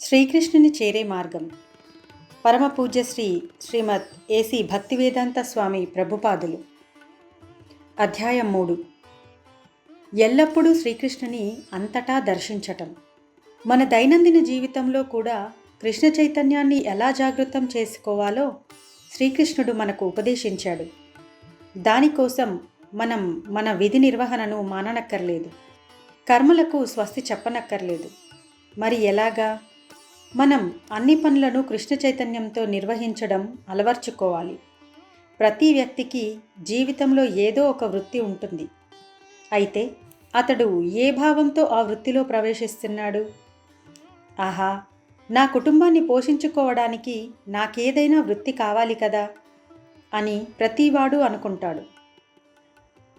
శ్రీకృష్ణుని చేరే మార్గం. పరమ శ్రీ శ్రీమద్ ఏసీ భక్తివేదాంత స్వామి ప్రభుపాదులు. అధ్యాయం మూడు. ఎల్లప్పుడూ శ్రీకృష్ణుని అంతటా దర్శించటం. మన దైనందిన జీవితంలో కూడా కృష్ణ చైతన్యాన్ని ఎలా జాగృతం చేసుకోవాలో శ్రీకృష్ణుడు మనకు ఉపదేశించాడు. దానికోసం మనం మన విధి నిర్వహణను మాననక్కర్లేదు. కర్మలకు స్వస్తి చెప్పనక్కర్లేదు. మరి ఎలాగా? మనం అన్ని పనులను కృష్ణ చైతన్యంతో నిర్వహించడం అలవర్చుకోవాలి. ప్రతి వ్యక్తికి జీవితంలో ఏదో ఒక వృత్తి ఉంటుంది. అయితే అతడు ఏ భావంతో ఆ వృత్తిలో ప్రవేశిస్తున్నాడు? ఆహా నా కుటుంబాన్ని పోషించుకోవడానికి నాకేదైనా వృత్తి కావాలి కదా? అని ప్రతివాడు అనుకుంటాడు.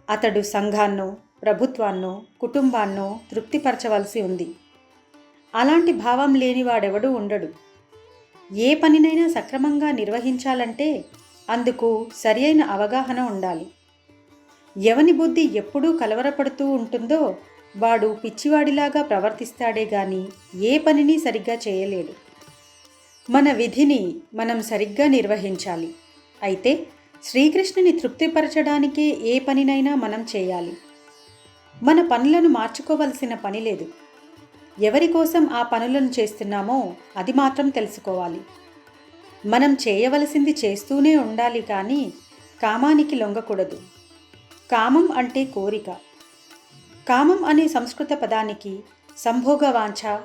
అతడు సంఘాన్నో ప్రభుత్వాన్నో కుటుంబాన్నో తృప్తిపరచవలసి ఉంది. అలాంటి భావం లేనివాడెవడూ ఉండడు. ఏ పనినైనా సక్రమంగా నిర్వహించాలంటే అందుకు సరియైన అవగాహన ఉండాలి. ఎవని బుద్ధి ఎప్పుడూ కలవరపడుతూ ఉంటుందో వాడు పిచ్చివాడిలాగా ప్రవర్తిస్తాడే గాని ఏ పనిని సరిగ్గా చేయలేడు. మన విధిని మనం సరిగ్గా నిర్వహించాలి. అయితే శ్రీకృష్ణుని తృప్తిపరచడానికే ఏ పనినైనా మనం చేయాలి. మన పనులను మార్చుకోవలసిన పని లేదు. ఎవరి కోసం ఆ పనులను చేస్తున్నామో అది మాత్రం తెలుసుకోవాలి. మనం చేయవలసింది చేస్తూనే ఉండాలి కానీ కామానికి లొంగకూడదు. కామం అంటే కోరిక. కామం అనే సంస్కృత పదానికి సంభోగ వాంఛ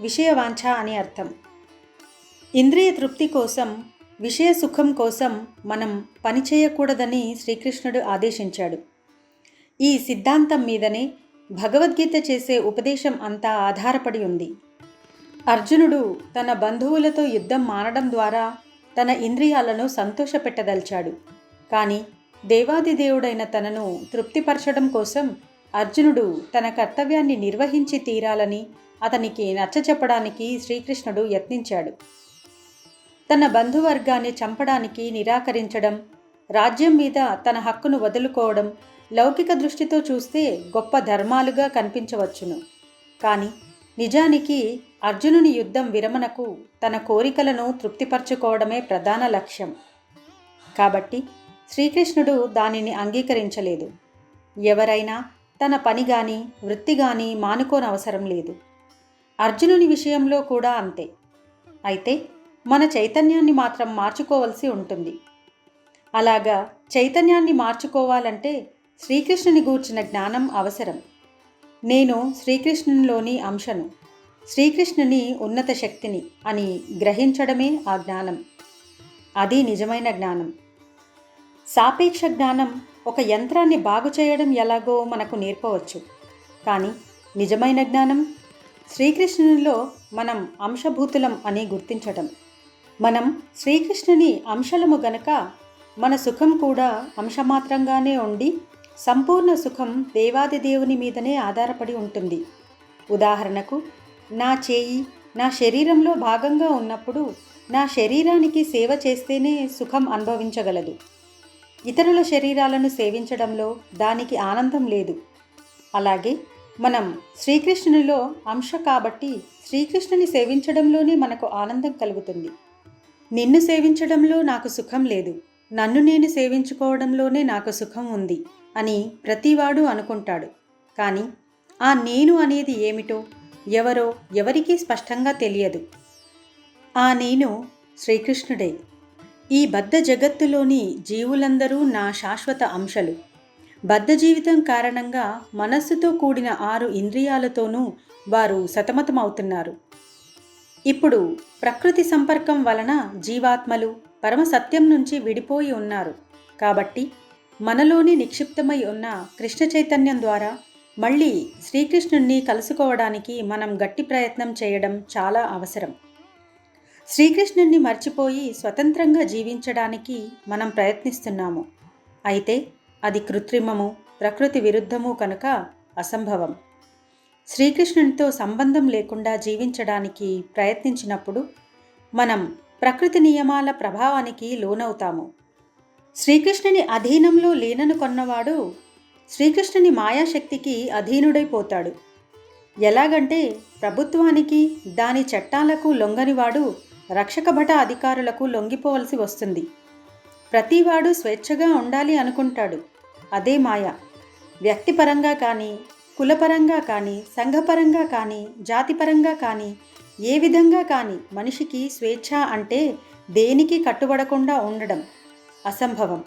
విషయ వాంఛ అని అర్థం. ఇంద్రియ తృప్తి కోసం విషయ సుఖం కోసం మనం పని చేయకూడదని శ్రీకృష్ణుడు ఆదేశించాడు. ఈ సిద్ధాంతం మీదనే భగవద్గీత చేసే ఉపదేశం అంతా ఆధారపడి ఉంది. అర్జునుడు తన బంధువులతో యుద్ధం మానడం ద్వారా తన ఇంద్రియాలను సంతోషపెట్టదలిచాడు. కానీ దేవాదిదేవుడైన తనను తృప్తిపరచడం కోసం అర్జునుడు తన కర్తవ్యాన్ని నిర్వహించి తీరాలని అతనికి నచ్చచెప్పడానికి శ్రీకృష్ణుడు యత్నించాడు. తన బంధువర్గాన్ని చంపడానికి నిరాకరించడం రాజ్యం మీద తన హక్కును వదులుకోవడం లౌకిక దృష్టితో చూస్తే గొప్ప ధర్మాలుగా కనిపించవచ్చును. కానీ నిజానికి అర్జునుని యుద్ధం విరమణకు తన కోరికలను తృప్తిపరచుకోవడమే ప్రధాన లక్ష్యం. కాబట్టి శ్రీకృష్ణుడు దానిని అంగీకరించలేదు. ఎవరైనా తన పని కానీ వృత్తి కానీ మానుకోనవసరం లేదు. అర్జునుని విషయంలో కూడా అంతే. అయితే మన చైతన్యాన్ని మాత్రం మార్చుకోవలసి ఉంటుంది. అలాగా చైతన్యాన్ని మార్చుకోవాలంటే శ్రీకృష్ణుని గూర్చిన జ్ఞానం అవసరం. నేను శ్రీకృష్ణునిలోని అంశను శ్రీకృష్ణుని ఉన్నత శక్తిని అని గ్రహించడమే ఆ జ్ఞానం. అది నిజమైన జ్ఞానం. సాపేక్ష జ్ఞానం ఒక యంత్రాన్ని బాగు చేయడం ఎలాగో మనకు నేర్పవచ్చు. కానీ నిజమైన జ్ఞానం? శ్రీకృష్ణునిలో మనం అంశభూతులం అని గుర్తించటం. మనం శ్రీకృష్ణుని అంశలము గనక మన సుఖం కూడా అంశమాత్రంగానే ఉండి సంపూర్ణ సుఖం దేవాది దేవుని మీదనే ఆధారపడి ఉంటుంది. ఉదాహరణకు నా చేయి నా శరీరంలో భాగంగా ఉన్నప్పుడు నా శరీరానికి సేవ చేస్తేనే సుఖం అనుభవించగలదు. ఇతరుల శరీరాలను సేవించడంలో దానికి ఆనందం లేదు. అలాగే మనం శ్రీకృష్ణునిలో అంశ కాబట్టి శ్రీకృష్ణుని సేవించడంలోనే మనకు ఆనందం కలుగుతుంది. నిన్ను సేవించడంలో నాకు సుఖం లేదు. నన్ను నేను సేవించుకోవడంలోనే నాకు సుఖం ఉంది. అని ప్రతివాడు అనుకుంటాడు. కానీ ఆ నేను అనేది ఏమిటో ఎవరో ఎవరికీ స్పష్టంగా తెలియదు. ఆ నేను శ్రీకృష్ణుడే. ఈ బద్ధ జగత్తులోని జీవులందరూ నా శాశ్వత అంశలు. బద్ధ జీవితం కారణంగా మనస్సుతో కూడిన ఆరు ఇంద్రియాలతోనూ వారు సతమతమవుతున్నారు. ఇప్పుడు ప్రకృతి సంపర్కం వలన జీవాత్మలు పరమ సత్యం నుంచి విడిపోయి ఉన్నారు. కాబట్టి మనలోని నిక్షిప్తమై ఉన్న కృష్ణ చైతన్యం ద్వారా మళ్ళీ శ్రీకృష్ణుణ్ణి కలుసుకోవడానికి మనం గట్టి ప్రయత్నం చేయడం చాలా అవసరం. శ్రీకృష్ణుణ్ణి మర్చిపోయి స్వతంత్రంగా జీవించడానికి మనం ప్రయత్నిస్తున్నాము. అయితే అది కృత్రిమము ప్రకృతి విరుద్ధము కనుక అసంభవం. శ్రీకృష్ణునితో సంబంధం లేకుండా జీవించడానికి ప్రయత్నించినప్పుడు మనం ప్రకృతి నియమాల ప్రభావానికి లోనవుతాము. శ్రీకృష్ణుని అధీనంలో లీనను కొన్నవాడు శ్రీకృష్ణుని మాయాశక్తికి అధీనుడైపోతాడు. ఎలాగంటే ప్రభుత్వానికి దాని చట్టాలకు లొంగనివాడు రక్షక భట అధికారులకు లొంగిపోవలసి వస్తుంది. ప్రతివాడు స్వేచ్ఛగా ఉండాలి అనుకుంటాడు. అదే మాయ. వ్యక్తిపరంగా కానీ కులపరంగా కానీ సంఘపరంగా కానీ జాతిపరంగా కానీ ఏ విధంగా కానీ మనిషికి స్వేచ్ఛ అంటే దేనికి కట్టుబడకుండా ఉండడం. అసంభవం.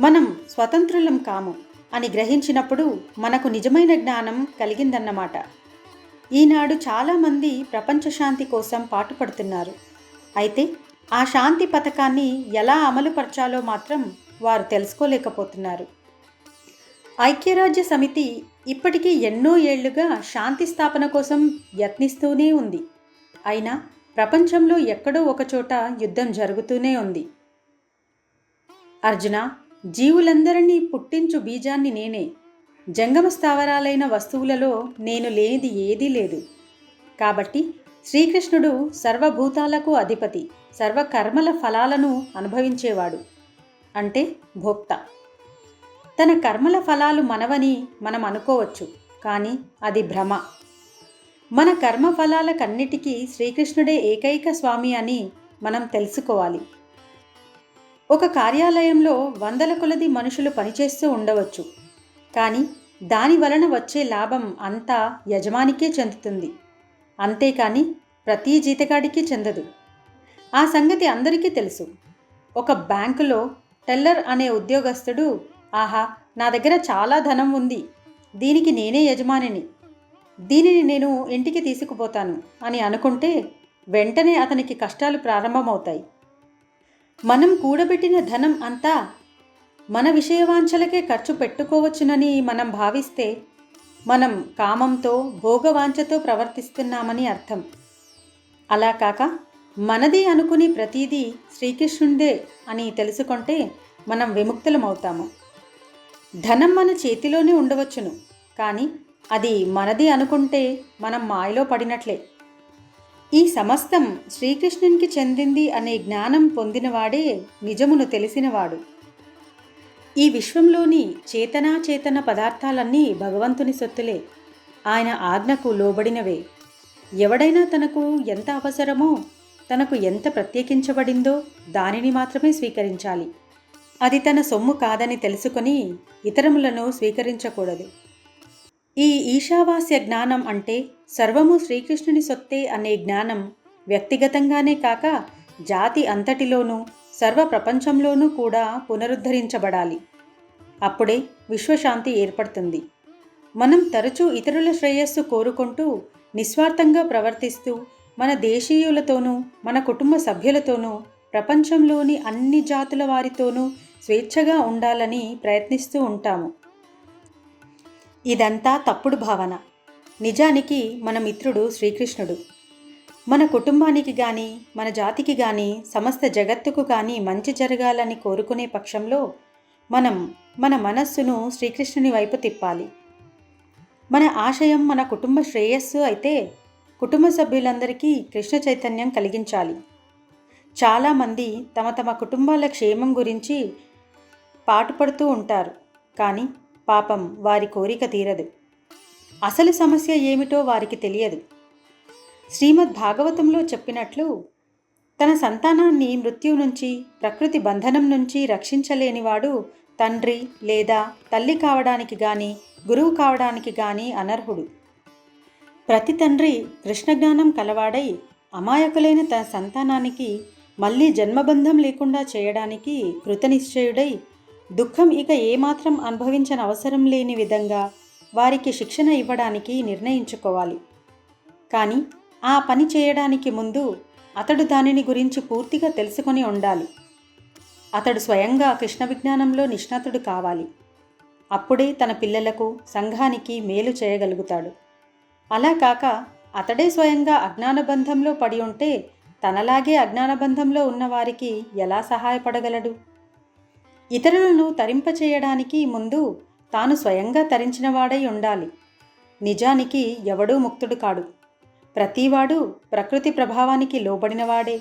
మనం స్వతంత్రులం కాము అని గ్రహించినప్పుడు మనకు నిజమైన జ్ఞానం కలిగిందన్నమాట. ఈనాడు చాలామంది ప్రపంచ శాంతి కోసం పాటుపడుతున్నారు. అయితే ఆ శాంతి పథకాన్ని ఎలా అమలుపరచాలో మాత్రం వారు తెలుసుకోలేకపోతున్నారు. ఐక్యరాజ్య సమితి ఇప్పటికీ ఎన్నో ఏళ్ళుగా శాంతి స్థాపన కోసం యత్నిస్తూనే ఉంది. అయినా ప్రపంచంలో ఎక్కడో ఒకచోట యుద్ధం జరుగుతూనే ఉంది. అర్జున జీవులందరినీ పుట్టించు బీజాన్ని నేనే. జంగమ స్థావరాలైన వస్తువులలో నేను లేనిది ఏదీ లేదు. కాబట్టి శ్రీకృష్ణుడు సర్వభూతాలకు అధిపతి సర్వకర్మల ఫలాలను అనుభవించేవాడు. అంటే భోక్త. తన కర్మల ఫలాలు మనవని మనం అనుకోవచ్చు కానీ అది భ్రమ. మన కర్మ ఫలాలకన్నిటికీ శ్రీకృష్ణుడే ఏకైక స్వామి అని మనం తెలుసుకోవాలి. ఒక కార్యాలయంలో వందల కొలది మనుషులు పనిచేస్తూ ఉండవచ్చు. కానీ దాని వలన వచ్చే లాభం అంతా యజమానికే చెందుతుంది. అంతేకాని ప్రతి జీతగాడికి చెందదు. ఆ సంగతి అందరికీ తెలుసు. ఒక బ్యాంకులో టెల్లర్ అనే ఉద్యోగస్తుడు ఆహా నా దగ్గర చాలా ధనం ఉంది. దీనికి నేనే యజమానిని. దీనిని నేను ఇంటికి తీసుకుపోతాను అని అనుకుంటే వెంటనే అతనికి కష్టాలు ప్రారంభమవుతాయి. మనం కూడబెట్టిన ధనం అంతా మన విషయవాంఛలకే ఖర్చు పెట్టుకోవచ్చునని మనం భావిస్తే మనం కామంతో భోగవాంఛతో ప్రవర్తిస్తున్నామని అర్థం. అలా కాక మనది అనుకుని ప్రతీదీ శ్రీకృష్ణుందే అని తెలుసుకుంటే మనం విముక్తులమవుతాము. ధనం మన చేతిలోనే ఉండవచ్చును కానీ అది మనది అనుకుంటే మనం మాయలో పడినట్లే. ఈ సమస్తం శ్రీకృష్ణునికి చెందింది అనే జ్ఞానం పొందినవాడే నిజమును తెలిసినవాడు. ఈ విశ్వంలోని చేతనాచేతన పదార్థాలన్నీ భగవంతుని సొత్తులే. ఆయన ఆజ్ఞకు లోబడినవే. ఎవడైనా తనకు ఎంత అవసరమో తనకు ఎంత ప్రత్యేకించబడిందో దానిని మాత్రమే స్వీకరించాలి. అది తన సొమ్ము కాదని తెలుసుకొని ఇతరములను స్వీకరించకూడదు. ఈ ఈశావాస్య జ్ఞానం అంటే సర్వము శ్రీకృష్ణుని సొత్తే అనే జ్ఞానం వ్యక్తిగతంగానే కాక జాతి అంతటిలోనూ సర్వ ప్రపంచంలోనూ కూడా పునరుద్ధరించబడాలి. అప్పుడే విశ్వశాంతి ఏర్పడుతుంది. మనం తరచూ ఇతరుల శ్రేయస్సు కోరుకుంటూ నిస్వార్థంగా ప్రవర్తిస్తూ మన దేశీయులతోనూ మన కుటుంబ సభ్యులతోనూ ప్రపంచంలోని అన్ని జాతుల వారితోనూ స్వేచ్ఛగా ఉండాలని ప్రయత్నిస్తూ ఉంటాము. ఇదంతా తప్పుడు భావన. నిజానికి మన మిత్రుడు శ్రీకృష్ణుడు. మన కుటుంబానికి కానీ మన జాతికి కానీ సమస్త జగత్తుకు కానీ మంచి జరగాలని కోరుకునే పక్షంలో మనం మన మనస్సును శ్రీకృష్ణుని వైపు తిప్పాలి. మన ఆశయం మన కుటుంబ శ్రేయస్సు అయితే కుటుంబ సభ్యులందరికీ కృష్ణ చైతన్యం కలిగించాలి. చాలామంది తమ తమ కుటుంబాల క్షేమం గురించి పాటుపడుతూ ఉంటారు. కానీ పాపం వారి కోరిక తీరదు. అసలు సమస్య ఏమిటో వారికి తెలియదు. శ్రీమద్ భాగవతంలో చెప్పినట్లు తన సంతానాన్ని మృత్యు నుంచి ప్రకృతి బంధనం నుంచి రక్షించలేనివాడు తండ్రి లేదా తల్లి కావడానికి గాని గురువు కావడానికి గాని అనర్హుడు. ప్రతి తండ్రి కృష్ణజ్ఞానం కలవాడై అమాయకులైన తన సంతానానికి మళ్ళీ జన్మబంధం లేకుండా చేయడానికి కృతనిశ్చయుడై దుఃఖం ఇక ఏమాత్రం అనుభవించని అవసరం లేని విధంగా వారికి శిక్షణ ఇవ్వడానికి నిర్ణయించుకోవాలి. కానీ ఆ పని చేయడానికి ముందు అతడు దానిని గురించి పూర్తిగా తెలుసుకొని ఉండాలి. అతడు స్వయంగా కృష్ణ విజ్ఞానంలో నిష్ణాతుడు కావాలి. అప్పుడే తన పిల్లలకు సంఘానికి మేలు చేయగలుగుతాడు. అలా కాక అతడే స్వయంగా అజ్ఞానబంధంలో పడి ఉంటే తనలాగే అజ్ఞానబంధంలో ఉన్నవారికి ఎలా సహాయపడగలడు? ఇతరులను తరింపచేయడానికి ముందు తాను స్వయంగా తరించినవాడై ఉండాలి. నిజానికి ఎవడూ ముక్తుడు కాడు. ప్రతివాడు ప్రకృతి ప్రభావానికి లోబడినవాడే.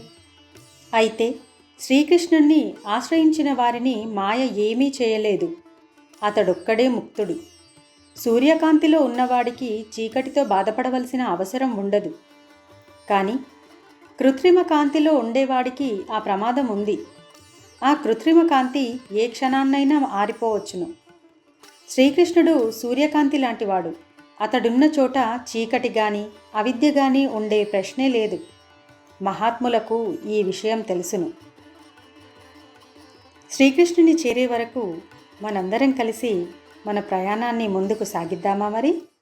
అయితే శ్రీకృష్ణుణ్ణి ఆశ్రయించిన వారిని మాయ ఏమీ చేయలేదు. అతడొక్కడే ముక్తుడు. సూర్యకాంతిలో ఉన్నవాడికి చీకటితో బాధపడవలసిన అవసరం ఉండదు. కానీ కృత్రిమ కాంతిలో ఉండేవాడికి ఆ ప్రమాదం ఉంది. ఆ కృత్రిమ కాంతి ఏ క్షణాన్నైనా ఆరిపోవచ్చును. శ్రీకృష్ణుడు సూర్యకాంతి లాంటివాడు. అతడున్న చోట చీకటి గాని అవిద్య గాని ఉండే ప్రశ్నే లేదు. మహాత్ములకు ఈ విషయం తెలుసును. శ్రీకృష్ణుని చేరే వరకు మనందరం కలిసి మన ప్రయాణాన్ని ముందుకు సాగిద్దామా మరి?